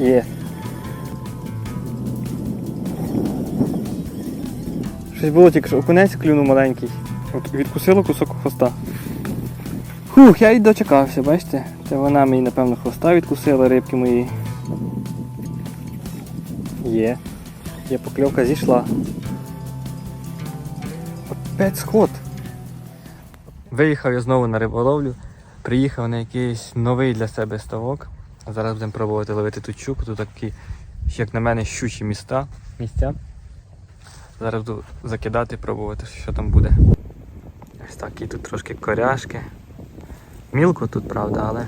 Є. Щось було тільки що окунець клюнув маленький. Відкусило кусок хвоста. Хух, я й дочекався, бачите? Це вона мені, напевно, хвоста відкусила рибки мої. Є. Є покльовка зійшла. Опять сход. Виїхав я знову на риболовлю. Приїхав на якийсь новий для себе ставок. Зараз будемо пробувати ловити тут щуку. Тут такі, як на мене, щучі міста. місця. Зараз буду закидати, пробувати, що там буде. Ось такі тут трошки коряшки. Мілко тут, правда, але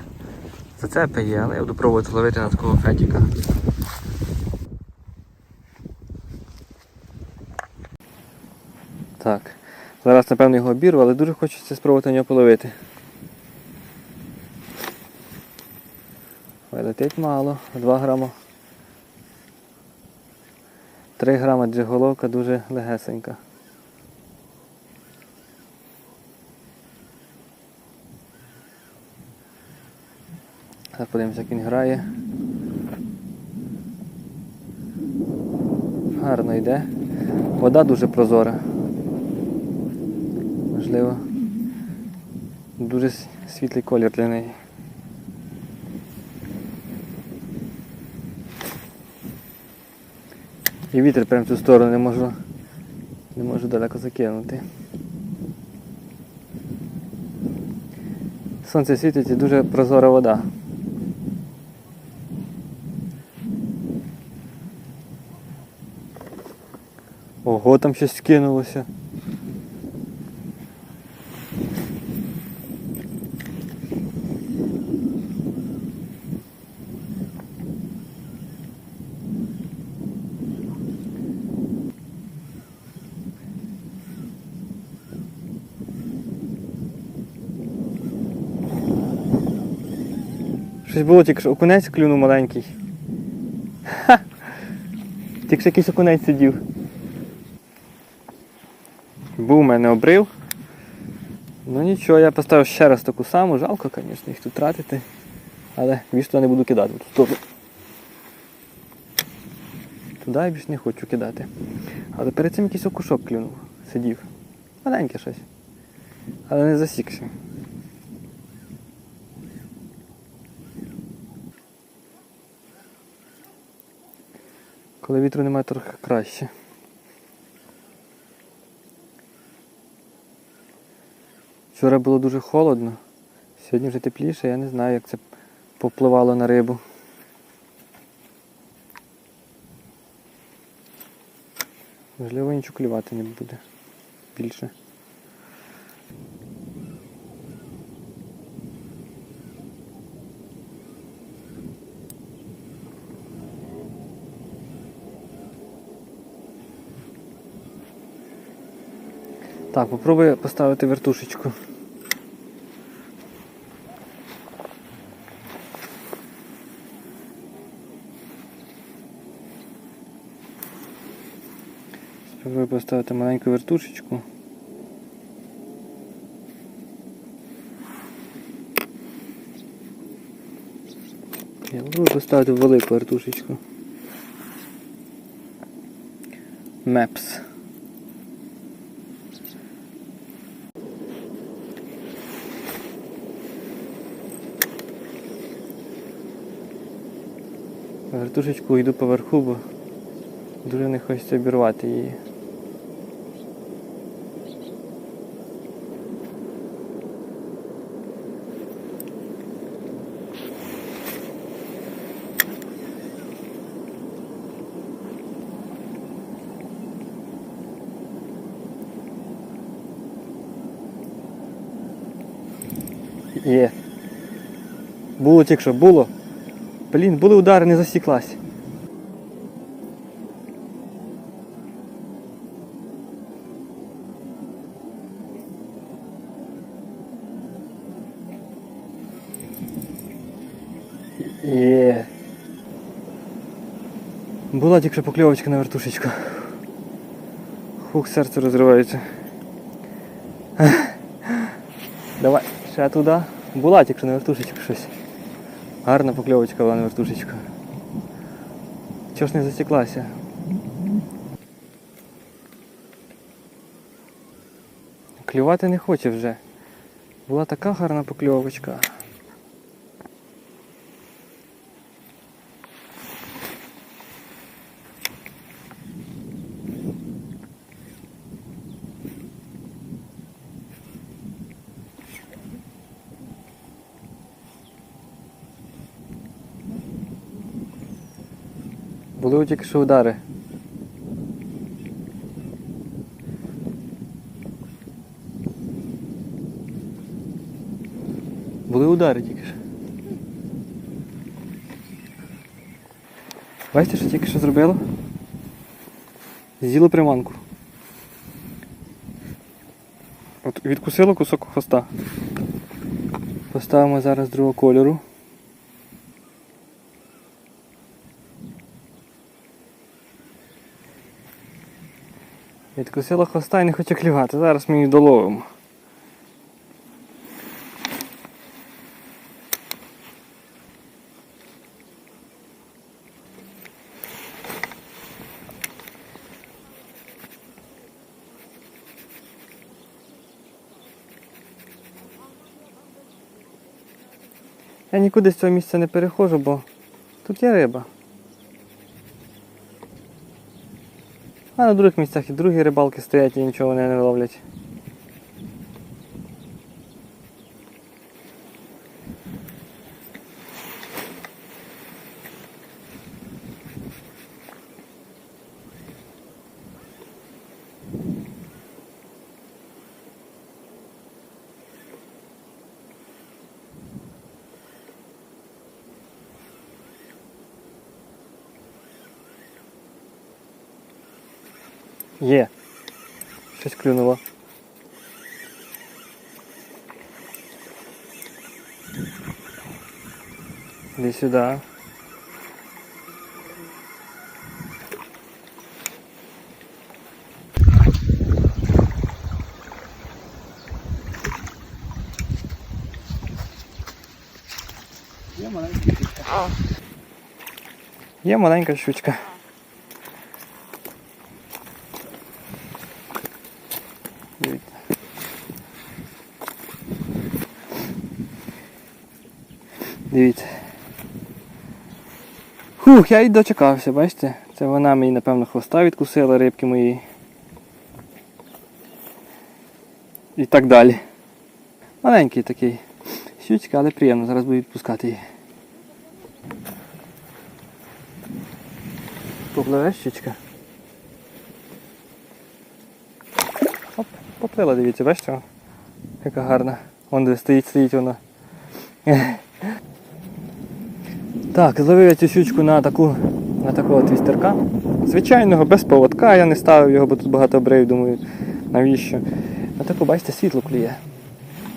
зацепи є, але я буду пробувати ловити на такого фетіка. Так. Зараз, напевно, його обірву, але дуже хочеться спробувати на нього половити. Летить мало, 2 грама. 3 грама джиголовка дуже легесенька. Зараз подивимося, як він грає. Гарно йде. Вода дуже прозора. Можливо, дуже світлий колір для неї. І вітер прямо в цю сторону не можу, не можу далеко закинути. Сонце світить і дуже прозора вода. Ого, там щось скинулося. Щось було тільки що окунець клюнув маленький. Ха! Тільки що якийсь окунець сидів. Був у мене обрив. Ну нічого, я поставив ще раз таку саму, жалко, звісно, їх тут тратити. Але більше туди не буду кидати. в. Туди я більше не хочу кидати. Але перед цим якийсь окушок клюнув, сидів. Маленьке щось. Але не засікся. Коли вітру немає, трохи краще. Вчора було дуже холодно, сьогодні вже тепліше, я не знаю, як це попливало на рибу. Можливо, нічого клювати не буде більше. Так, попробую поставити вертушечку. Спробую поставити маленьку вертушечку. Я попробую поставити велику вертушечку. Мепс. Вертушечку йду поверху, бо дуже не хочеться обірвати її. Є. Було тільки що, було. Блін, були удари, не засіклась. Є. Була тільки покльовочка на вертушечку. Хух, серце розривається. Давай, ще туди. Була тільки на вертушечку щось. Гарна покльовочка була на вертушечку. Чого ж не засіклася? Клювати не хоче вже. Була така гарна покльовочка. Були тільки що удари. Були удари тільки що. Бачите, що тільки що зробило? З'їло приманку. От відкусило кусок хвоста. Поставимо зараз другого кольору. Відкусила хвоста і не хоче клювати. Зараз ми її доловимо. Я нікуди з цього місця не переходжу, бо тут є риба. А на других місцях і другі рибалки стоять і нічого не ловлять. Є. Щось клюнуло. Іди сюди. Є маленький. Є маленька щучка. Дивіться. Фух, я й дочекався, бачите? Це вона мені, напевно, хвоста відкусила рибки мої. І так далі. Маленький такий. Щучка, але приємно, зараз буду відпускати її. Попливе щучка. Оп, поплила, дивіться, бачите? Яка гарна. Вон де стоїть, стоїть вона. Так, зловив я цю щучку на таку, на такого твістерка. Звичайного, без поводка, я не ставив його, бо тут багато обрив, думаю, навіщо. На таку, бачите, світло клює.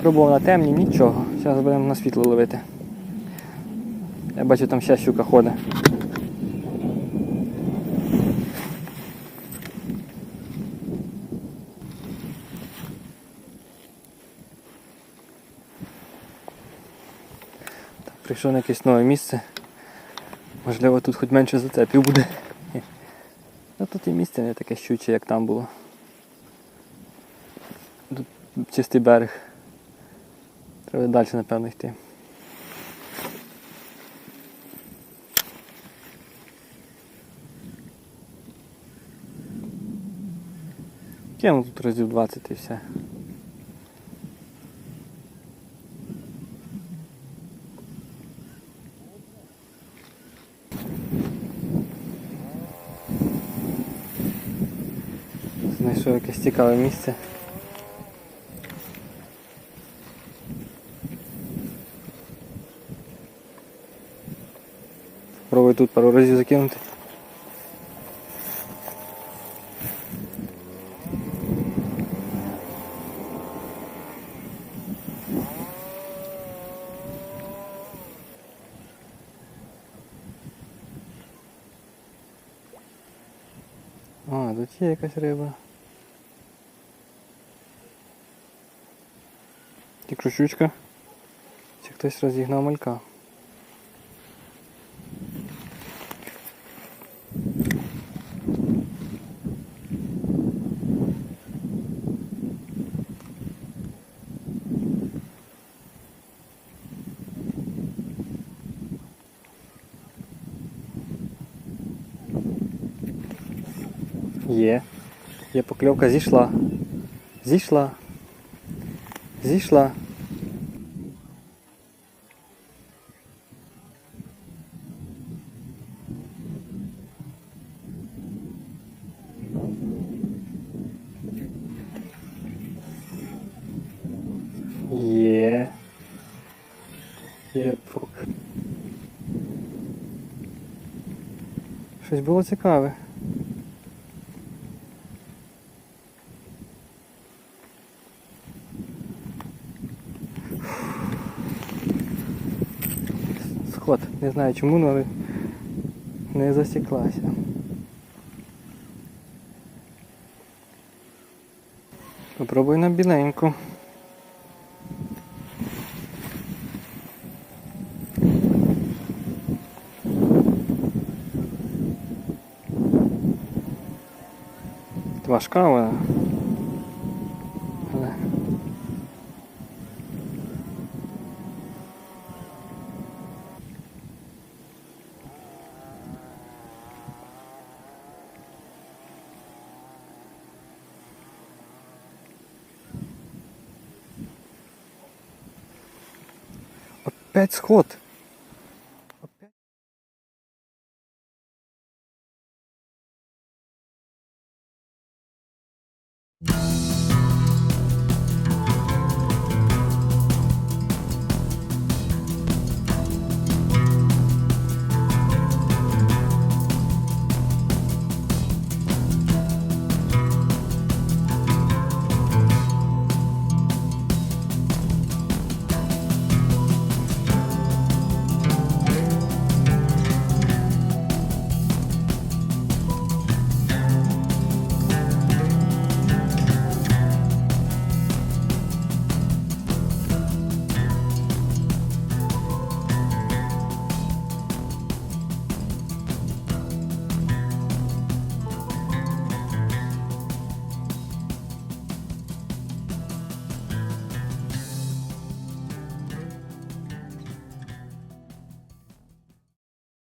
Пробував на темні, нічого. Зараз будемо на світло ловити. Я бачу, там ще щука ходить. Прийшов на якесь нове місце. Можливо, тут хоч менше зацепів буде. Ну тут і місце не таке щуче, як там було. Тут чистий берег. Треба далі, напевно, йти. Кину тут разів 20 і все. Знайшов якесь цікаве місце. Пробую тут пару разів закинути. А, тут є якась риба. що щучка. Чи хтось розігнав малька. Є, є покльовка зійшла. Зійшла. Зійшла. Щось було цікаве. Сход. Не знаю чому, але не засіклася. Попробуй на біленьку. Важка вона. Але... Опять сход.